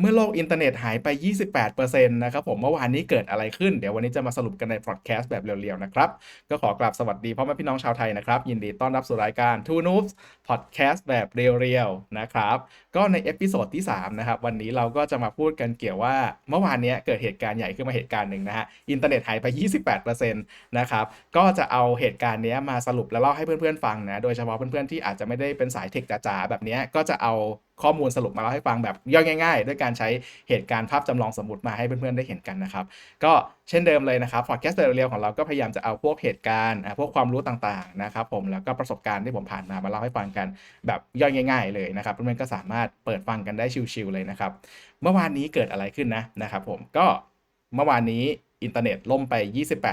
เมื่อโลกอินเทอร์เน็ตหายไป 28%นะครับผมเมื่อวานนี้เกิดอะไรขึ้น เดี๋ยววันนี้จะมาสรุปกันในพอดแคสต์แบบเรียวๆนะครับ ก็ขอกราบสวัสดีพ่อแม่พี่น้องชาวไทยนะครับ ยินดีต้อนรับสู่รายการ Two Noobs Podcast แบบเรียวๆนะครับ ก็ในเอพิโซดที่ 3 นะครับ วันนี้เราก็จะมาพูดกันเกี่ยวว่า เมื่อวานนี้เกิดเหตุการณ์ใหญ่ขึ้นมาเหตุการณ์หนึ่งนะฮะอินเทอร์เน็ตหายไป 28%นะครับก็จะเอาเหตุการณ์นี้มาสรุปแล้วเล่าให้เพื่อนๆฟังนะโดยเฉพาะเพื่อนๆที่อาจจะไม่ได้เป็นสายเทคจ๋าๆแบบนี้ก็จะเอา ข้อมูลสรุปมาเล่าให้ฟังแบบย่อยง่าย ๆ ด้วยการใช้เหตุการณ์ภาพจำลองสมมติมาให้เพื่อนๆได้เห็นกันนะครับ ก็เช่นเดิมเลยนะครับพอดแคสต์เรียวๆของเราก็พยายามจะเอาพวกเหตุการณ์พวกความรู้ต่างๆนะครับผมแล้วก็ประสบการณ์ที่ผมผ่านมามาเล่าให้ฟังกันแบบย่อยง่าย ๆ เลยนะครับเพื่อนๆก็สามารถเปิดฟังกันได้ชิวๆเลยนะครับ เมื่อวานนี้เกิดอะไรขึ้นนะนะครับผมก็เมื่อวานนี้ อินเทอร์เน็ตล่มไป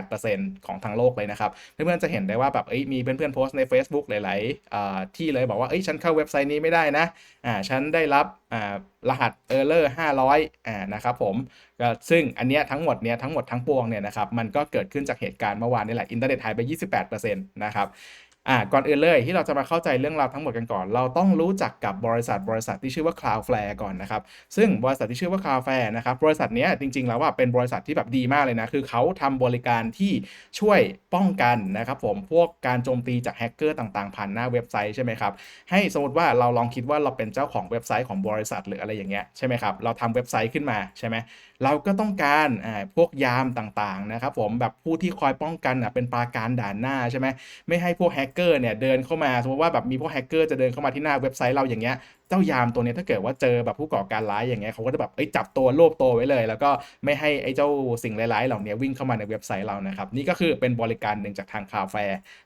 28%ของทั้งโลกเลยนะครับ เพื่อนๆจะเห็นได้ว่าแบบมีเพื่อนๆโพสต์ใน Facebook หลายๆที่เลยบอกว่าเอ้ยฉันเข้าเว็บไซต์นี้ไม่ได้นะอ่าฉันได้รับอ่ารหัส error 500อ่านะครับผมก็ซึ่งอันเนี้ยทั้งหมดเนี้ยทั้งหมดทั้งปวงเนี่ยนะครับมันก็เกิดขึ้นจากเหตุการณ์เมื่อวานนี่แหละอินเทอร์เน็ตหายไป 28%นะครับ อ่าก่อนอื่นเลยที่เราจะมาเข้าใจเรื่องราวทั้งหมดกันก่อน เราต้องรู้จักกับบริษัทบริษัทที่ชื่อว่า Cloudflare ก่อนนะครับ ซึ่งบริษัทที่ชื่อว่า Cloudflare นะครับบริษัทนี้จริงๆ แล้วว่าเป็นบริษัทที่แบบดีมากเลยนะ คือเขาทำบริการที่ช่วยป้องกันนะครับผมพวกการโจมตีจากแฮกเกอร์ต่างๆ ผ่านหน้าเว็บไซต์ใช่ไหมครับ ให้สมมติว่าเราลองคิดว่าเราเป็นเจ้าของเว็บไซต์ของบริษัทหรืออะไรอย่างเงี้ยใช่ไหมครับเราทำเว็บไซต์ขึ้นมาใช่ไหมเราก็ต้องการพวกยามต่างๆนะครับผมแบบผู้ที่คอยป้องกันเป็นปราการด่านหน้าใช่ไหมไม่ให้พวกแฮกเกอร์เนี่ยเดินเข้ามาสมมติว่าแบบมีพวกแฮกเกอร์จะเดินเข้ามาที่หน้าเว็บไซต์เราอย่างเงี้ยเจ้ายามตัวนี้ถ้าเกิดว่าเจอแบบผู้ก่อการร้ายอย่างเงี้ยเขาก็จะแบบเอ้ยจับตัวโลบตัวไว้เลย แล้วก็ไม่ให้ไอ้เจ้าสิ่งร้ายๆเหล่านี้วิ่งเข้ามาในเว็บไซต์เรานะครับนี่ก็คือเป็นบริการหนึ่งจากทางคาแฟ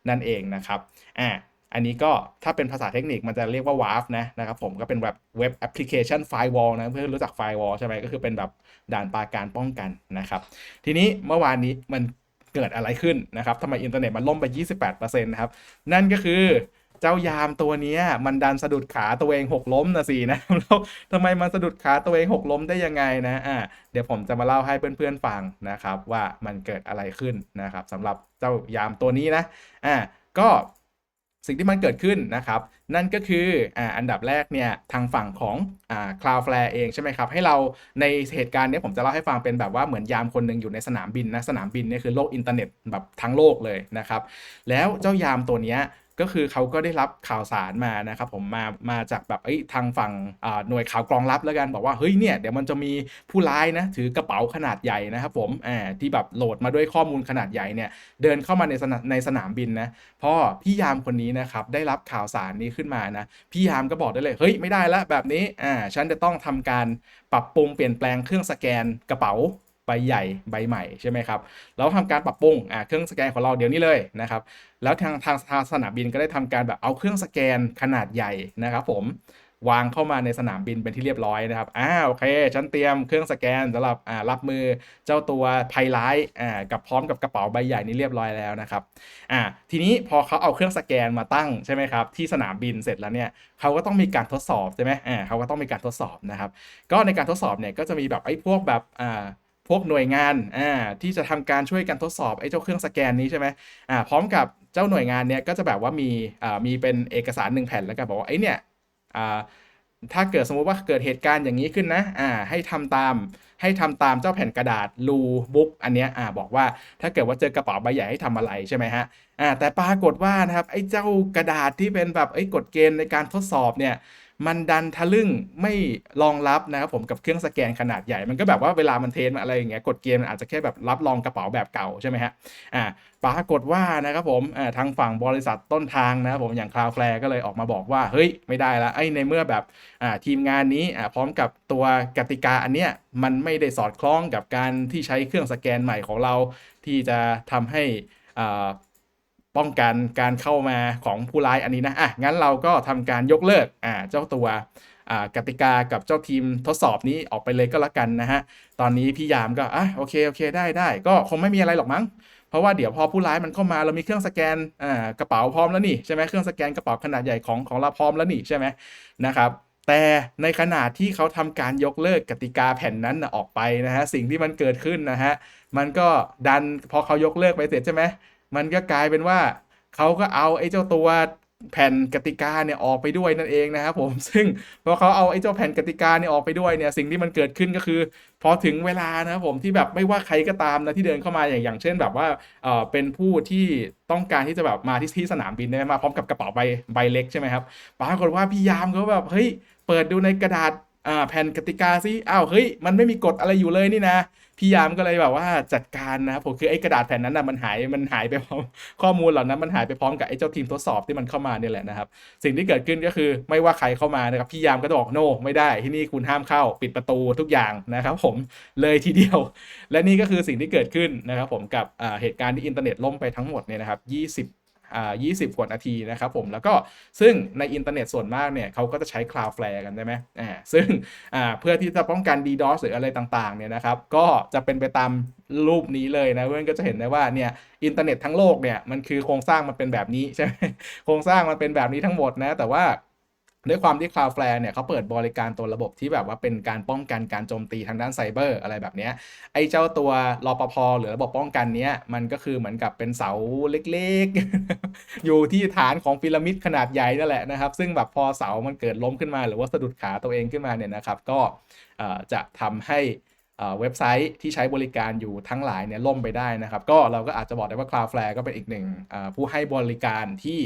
นั่นเองนะครับอ่า อันนี้ก็ถ้าเป็นภาษาเทคนิคมันจะเรียกว่า WAF นะนะครับผมก็เป็นแบบเว็บแอปพลิเคชันไฟวอลนะเพื่อนรู้จักไฟวอลใช่ไหมก็คือเป็นแบบด่านปราการป้องกันนะครับ ทีนี้เมื่อวานนี้มันเกิดอะไรขึ้นนะครับทำไมอินเทอร์เน็ตมันล่มไป 28%นะครับ นั่นก็คือเจ้ายามตัวนี้มันดันสะดุดขาตัวเองหกล้มนะสินะแล้วทำไมมันสะดุดขาตัวเองหกล้มได้ยังไงนะอ่าเดี๋ยวผมจะมาเล่าให้เพื่อนๆฟังนะครับ ว่ามันเกิดอะไรขึ้นนะครับสำหรับเจ้ายามตัวนี้นะอ่าก็ สิ่งที่มันเกิดขึ้นนะครับ นั่นก็คืออ่าอันดับแรกเนี่ยทางฝั่งของอ่า Cloudflare เองใช่ไหมครับ ให้เราในเหตุการณ์นี้ผมจะเล่าให้ฟังเป็นแบบว่าเหมือนยามคนหนึ่งอยู่ในสนามบินนะสนามบินนี่คือโลกอินเทอร์เน็ตแบบทั้งโลกเลยนะครับ แล้วเจ้ายามตัวเนี้ย ก็คือเขาก็ได้รับข่าวสารมานะครับผมมามาจากแบบทางฝั่งหน่วยข่าวกรองลับแล้วกันบอกว่าเฮ้ยเนี่ยเดี๋ยวมันจะมีผู้ร้ายนะถือกระเป๋าขนาดใหญ่นะครับผมที่แบบโหลดมาด้วยข้อมูลขนาดใหญ่เนี่ยเดินเข้ามาในสนในสนามบินนะพอพี่ยามคนนี้นะครับได้รับข่าวสารนี้ขึ้นมานะพี่ยามก็บอกได้เลยเฮ้ยไม่ได้แล้วแบบนี้อ่าฉันจะต้องทำการปรับปรุงเปลี่ยนแปลงเครื่องสแกนกระเป๋า ใบใหญ่ใบใหม่ใช่ไหมครับเราทำการปรับปรุงอ่าเครื่องสแกนของเราเดี๋ยวนี้เลยนะครับแล้วทางทางสนามบินก็ได้ทำการแบบเอาเครื่องสแกนขนาดใหญ่นะครับผมวางเข้ามาในสนามบินเป็นที่เรียบร้อยนะครับอ่าโอเค ฉันเตรียมเครื่องสแกนสำหรับอ่ารับมือเจ้าตัวภัยร้ายอ่ากับพร้อมกับกระเป๋าใบใหญ่นี้เรียบร้อยแล้วนะครับ อ่า ทีนี้พอเขาเอาเครื่องสแกนมาตั้งใช่ไหมครับที่สนามบินเสร็จแล้วเนี่ยเขาก็ต้องมีการทดสอบใช่ไหมอ่าเขาก็ต้องมีการทดสอบนะครับ ก็ในการทดสอบเนี่ยก็จะมีแบบไอ้พวกแบบอ่า พวกหน่วยงานอ่าที่จะทำการช่วยกันทดสอบไอ้เจ้าเครื่องสแกนนี้ใช่ไหมอ่าพร้อมกับเจ้าหน่วยงานเนี้ยก็จะแบบว่ามีอ่ามีเป็นเอกสารหนึ่งแผ่นแล้วก็บอกว่าไอ้เนี่ยอ่าถ้าเกิดสมมุติว่าเกิดเหตุการณ์อย่างนี้ขึ้นนะอ่าให้ทำตามให้ทำตามเจ้าแผ่นกระดาษรูบุ๊กอันเนี้ยอ่าบอกว่าถ้าเกิดว่าเจอกระเป๋าใบใหญ่ให้ทำอะไรใช่ไหมฮะอ่าแต่ปรากฏว่านะครับไอ้เจ้ากระดาษที่เป็นแบบไอ้กฎเกณฑ์ในการทดสอบเนี่ย มันดันทะลึ่งไม่รองรับนะครับผมกับเครื่องสแกนขนาดใหญ่มันก็แบบว่าเวลามันเทสอะไรอย่างเงี้ยกดเกมอาจจะแค่แบบรับรองกระเป๋าแบบเก่าใช่ไหมฮะอ่าปรากฏว่านะครับผมอ่าทางฝั่งบริษัทต้นทางนะครับผมอย่าง Cloudflare ก็เลยออกมาบอกว่า เฮ้ย ไม่ได้ละไอ้ในเมื่อแบบอ่าทีมงานนี้อ่าพร้อมกับตัวกติกาอันเนี้ยมันไม่ได้สอดคล้องกับการที่ใช้เครื่องสแกนใหม่ของเราที่จะทำให้อ่า ป้องกันการเข้ามาของผู้ร้ายอันนี้นะอะงั้นเราก็ทำการยกเลิกอ่าเจ้าตัวอ่ากติกากับเจ้าทีมทดสอบนี้ออกไปเลยก็แล้วกันนะฮะ ตอนนี้พี่ยามก็อะโอเคโอเคได้ได้ก็คงไม่มีอะไรหรอกมั้ง เพราะว่าเดี๋ยวพอผู้ร้ายมันเข้ามาเรามีเครื่องสแกนอ่ากระเป๋าพร้อมแล้วนี่ใช่ไหมเครื่องสแกนกระเป๋าขนาดใหญ่ของของเราพร้อมแล้วนี่ใช่ไหมนะครับแต่ในขณะที่เขาทำการยกเลิกกติกาแผ่นนั้นออกไปนะฮะสิ่งที่มันเกิดขึ้นนะฮะมันก็ดันพอเขายกเลิกไปเสร็จใช่ไหม มันก็กลายเป็นว่าเขาก็เอาไอ้เจ้าตัวแผ่นกติกาเนี่ยออกไปด้วยนั่นเองนะครับผมซึ่งพอเขาเอาไอ้เจ้าแผ่นกติกาเนี่ยออกไปด้วยเนี่ยสิ่งที่มันเกิดขึ้นก็คือ พอถึงเวลานะครับผมที่แบบไม่ว่าใครก็ตามนะที่เดินเข้ามาอย่างอย่างเช่นแบบว่าเออเป็นผู้ที่ต้องการที่จะแบบมาที่ที่สนามบินได้มาพร้อมกับกระเป๋าใบใบเล็กใช่ไหมครับปรากฏว่าพี่ยามเขาแบบเฮ้ยเปิดดูในกระดาษ อ่าแผ่นกติกาซิอ้าวเฮ้ยมันไม่มีกฎอะไรอยู่เลยนี่นะพี่ยามก็เลยแบบว่าจัดการนะครับผมคือไอ้กระดาษแผ่นนั้นนะมันหายมันหายไปพร้อมข้อมูลเหล่านั้นมันหายไปพร้อมกับไอ้เจ้าทีมทดสอบที่มันเข้ามาเนี่ยแหละนะครับ สิ่งที่เกิดขึ้นก็คือไม่ว่าใครเข้ามานะครับพี่ยามก็บอกโนไม่ได้ที่นี่คุณห้ามเข้าปิดประตูทุกอย่างนะครับ ผมเลยทีเดียว และนี่ก็คือสิ่งที่เกิดขึ้นนะครับ ผมกับเหตุการณ์ที่อินเทอร์เน็ตล่มไปทั้งหมดเนี่ยนะครับ20 อ่สิบกว่านาทีนะครับผมแล้วก็ซึ่งในอินเทอร์เน็ตส่วนมากเนี่ยเขาก็จะใช้ Cloudflare กันใช่ไหมอ่าซึ่งอ่าเพื่อที่จะป้องกัน DDoS หรืออะไรต่างๆเนี่ยนะครับก็จะเป็นไปตามรูปนี้เลยนะเพื่อนก็จะเห็นได้ว่าเนี่ยอินเทอร์เน็ตทั้งโลกเนี่ยมันคือโครงสร้างมันเป็นแบบนี้ใช่ไหมโครงสร้างมันเป็นแบบนี้ทั้งหมดนะแต่ว่า ด้วยความที่ Cloudflare เนี่ยเขาเปิดบริการตัวระบบที่แบบว่าเป็นการป้องกันการโจมตีทางด้านไซเบอร์อะไรแบบนี้ไอ้เจ้าตัวรปภหรือระบบป้องกันเนี้ยมันก็คือเหมือนกับเป็นเสาเล็กๆ อยู่ที่ฐานของพีระมิดขนาดใหญ่นั่นแหละนะครับ ซึ่งแบบพอเสามันเกิดล้มขึ้นมา หรือว่าสะดุดขาตัวเองขึ้นมาเนี่ยนะครับ ก็จะทำให้ เว็บไซต์ที่ใช้บริการอยู่ทั้งหลายเนี่ยล่มไปได้นะครับ ก็เราก็อาจจะบอกได้ว่า Cloudflare ก็เป็นอีกหนึ่งผู้ให้บริการที่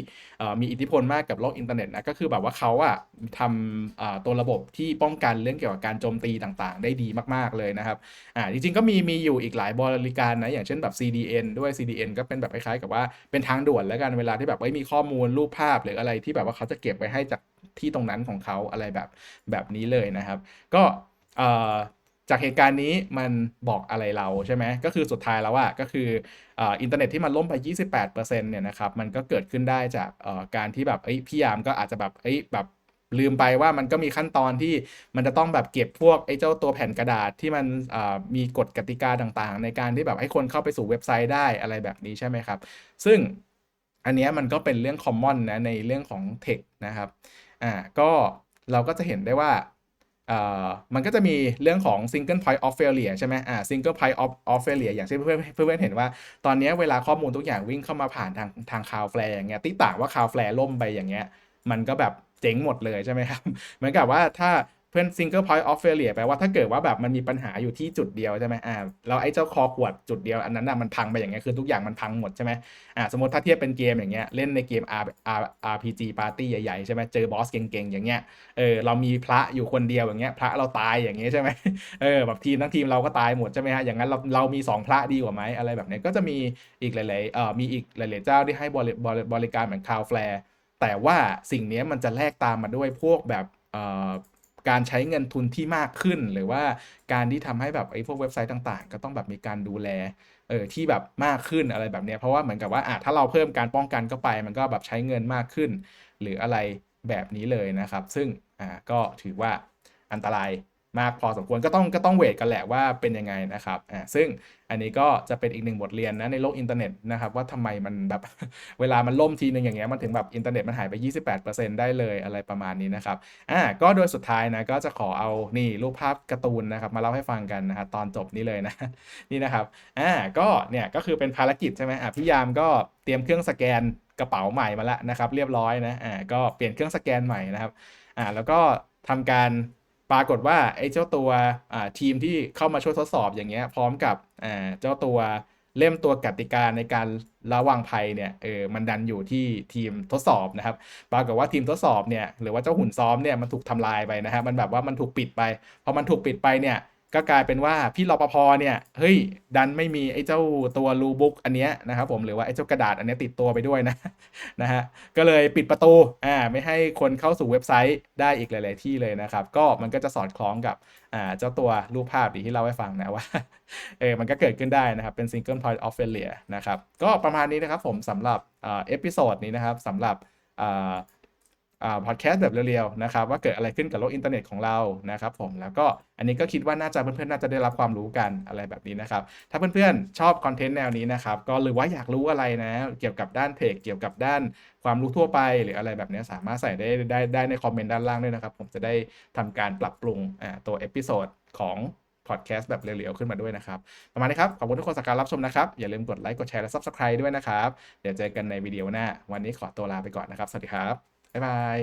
มีอิทธิพลมากกับโลกอินเทอร์เน็ตนะก็คือแบบว่าเขาอะทำตัวระบบที่ป้องกันเรื่องเกี่ยวกับการโจมตีต่างๆ ได้ดีมากๆเลยนะครับอ่าจริงๆก็มีมีอยู่อีกหลายบริการนะอย่างเช่นแบบ CDN ด้วย CDN ก็เป็นแบบคล้ายๆกับว่าเป็นทางด่วนแล้วกันเวลาที่แบบว่ามีข้อมูลรูปภาพหรืออะไรที่แบบว่าเขาจะเก็บไว้ให้จากที่ตรงนั้นของเขาอะไรแบบแบบนี้เลยนะครับ ก็เอ่อ จากเหตุการณ์นี้มันบอกอะไรเราใช่ไหมก็คือสุดท้ายแล้วอะก็คืออินเทอร์เน็ตที่มันล่มไป 28%เนี่ยนะครับมันก็เกิดขึ้นได้จากการที่แบบเอ้พี่ยามก็อาจจะแบบเอ้แบบลืมไปว่ามันก็มีขั้นตอนที่มันจะต้องแบบเก็บพวกไอ้เจ้าตัวแผ่นกระดาษที่มันมีกฎกติกาต่างๆ ในการที่แบบให้คนเข้าไปสู่เว็บไซต์ได้อะไรแบบนี้ใช่ไหมครับ ซึ่งอันเนี้ยมันก็เป็นเรื่อง common นะในเรื่องของเทคนะครับอ่าก็เราก็จะเห็นได้ว่า มันก็จะมีเรื่องของ single point of failure ใช่ไหมอ่า single point of of failure อย่างเช่นเพื่อนเพื่อนเห็นว่า ตอนนี้เวลาข้อมูลทุกอย่างวิ่งเข้ามาผ่านทางทางคาวแฟร์อย่างเงี้ยติต่างว่าคาวแฟร์ล่มไปอย่างเงี้ย มันก็แบบเจ๊งหมดเลยใช่ไหมครับ เหมือนกับว่าถ้า เพื่อน single point of failure แปลว่าถ้าเกิดว่าแบบมันมีปัญหาอยู่ที่จุดเดียวใช่ไหมอ่าแล้วไอ้เจ้าคอขวดจุดเดียวอันนั้นน่ะมันพังไปอย่างเงี้ยคือทุกอย่างมันพังหมดใช่ไหมอ่าสมมติถ้าเทียบเป็นเกมอย่างเงี้ยเล่นในเกม R R RPG Party ใหญ่ๆใช่ไหมเจอบอสเก่งๆอย่างเงี้ยเออเรามีพระอยู่คนเดียวอย่างเงี้ยพระเราตายอย่างเงี้ยใช่ไหมเออแบบทีมทั้งทีมเราก็ตายหมดใช่ไหมฮะอย่างนั้นเราเรามีสองพระดีกว่าไหมอะไรแบบเนี้ยก็จะมีอีกหลายๆเอ่อมีอีกหลายๆเจ้าที่ให้บริบริบริการเหมือน Cloudflare แต่ว่าสิ่งนี้มันจะแลกตามมาด้วยพวกแบบเอ่อ การใช้เงินทุนที่มากขึ้น หรือว่าการที่ทำให้แบบไอ้พวกเว็บไซต์ต่างๆ ก็ต้องแบบมีการดูแลเออที่แบบมากขึ้นอะไรแบบเนี้ยเพราะว่าเหมือนกับว่าอะถ้าเราเพิ่มการป้องกันเข้าไป มันก็แบบใช้เงินมากขึ้น หรืออะไรแบบนี้เลยนะครับ ซึ่งอ่าก็ถือว่าอันตราย มากพอสมควรก็ต้องก็ต้องเวทกันแหละว่าเป็นยังไงนะครับอ่าซึ่งอันนี้ก็จะเป็นอีกหนึ่งบทเรียนนะในโลกอินเทอร์เน็ตนะครับว่าทำไมมันแบบเวลามันล่มทีนึงอย่างเงี้ยมันถึงแบบอินเทอร์เน็ตมันหายไป 28%ได้เลยอะไรประมาณนี้นะครับอ่าก็โดยสุดท้ายนะก็จะขอเอานี่รูปภาพการ์ตูนนะครับมาเล่าให้ฟังกันนะครับตอนจบนี้เลยนะนี่นะครับอ่าก็เนี่ยก็คือเป็นภารกิจใช่ไหมอะพี่ยามก็เตรียมเครื่องสแกนกระเป๋าใหม่มาแล้วนะครับเรียบร้อยนะอ่าก็เปลี่ยนเครื่องสแกนใหม่นะครับอ่าแล้วก็ทำการ ปรากฏว่าไอ้เจ้าตัวทีมที่เข้ามาช่วยทดสอบอย่างเงี้ยพร้อมกับเจ้าตัวเล่มตัวกติกาในการระวังภัยเนี่ยเออมันดันอยู่ที่ทีมทดสอบนะครับ ปรากฏว่าทีมทดสอบเนี่ยหรือว่าเจ้าหุ่นซ้อมเนี่ยมันถูกทำลายไปนะฮะมันแบบว่ามันถูกปิดไปพอมันถูกปิดไปเนี่ย ก็กลายเป็นว่าพี่รปภเนี่ยเฮ้ยดันไม่มีไอ้เจ้าตัวรูบุ๊กอันเนี้ยนะครับผมหรือว่าไอ้เจ้ากระดาษอันเนี้ยติดตัวไปด้วยนะนะฮะก็เลยปิดประตูอ่าไม่ให้คนเข้าสู่เว็บไซต์ได้อีกหลาย ๆ ที่เลยนะครับ ก็มันก็จะสอดคล้องกับอ่าเจ้าตัวรูปภาพที่เล่าให้ฟังนะว่าเออมันก็เกิดขึ้นได้นะครับ เป็น single point of failure นะครับก็ประมาณนี้นะครับผมสำหรับเอ่อเอพิโซดนี้นะครับสำหรับอ่า พอดแคสต์แบบเรียวๆนะครับว่าเกิดอะไรขึ้นกับโลกอินเทอร์เน็ตของเรานะครับผมแล้วก็อันนี้ก็คิดว่าน่าจะเพื่อนๆน่าจะได้รับความรู้กันอะไรแบบนี้นะครับ ถ้าเพื่อนๆชอบคอนเทนต์แนวนี้นะครับก็หรือว่าอยากรู้อะไรนะ เกี่ยวกับด้านเทคเกี่ยวกับด้านความรู้ทั่วไป หรืออะไรแบบนี้สามารถใส่ได้ได้ได้ในคอมเมนต์ด้านล่างด้วยนะครับ ผมจะได้ทำการปรับปรุงอ่าตัวเอพิโซดของพอดแคสต์แบบเร็วๆขึ้นมาด้วยนะครับ ประมาณนี้ครับ ขอบคุณทุกคนสักการรับชมนะครับ อย่าลืมกดไลค์กดแชร์และ Subscribe ด้วยนะครับ เดี๋ยวเจอกันในวิดีโอหน้า วันนี้ขอตัวลาไปก่อนนะครับ สวัสดีครับ บ๊ายบาย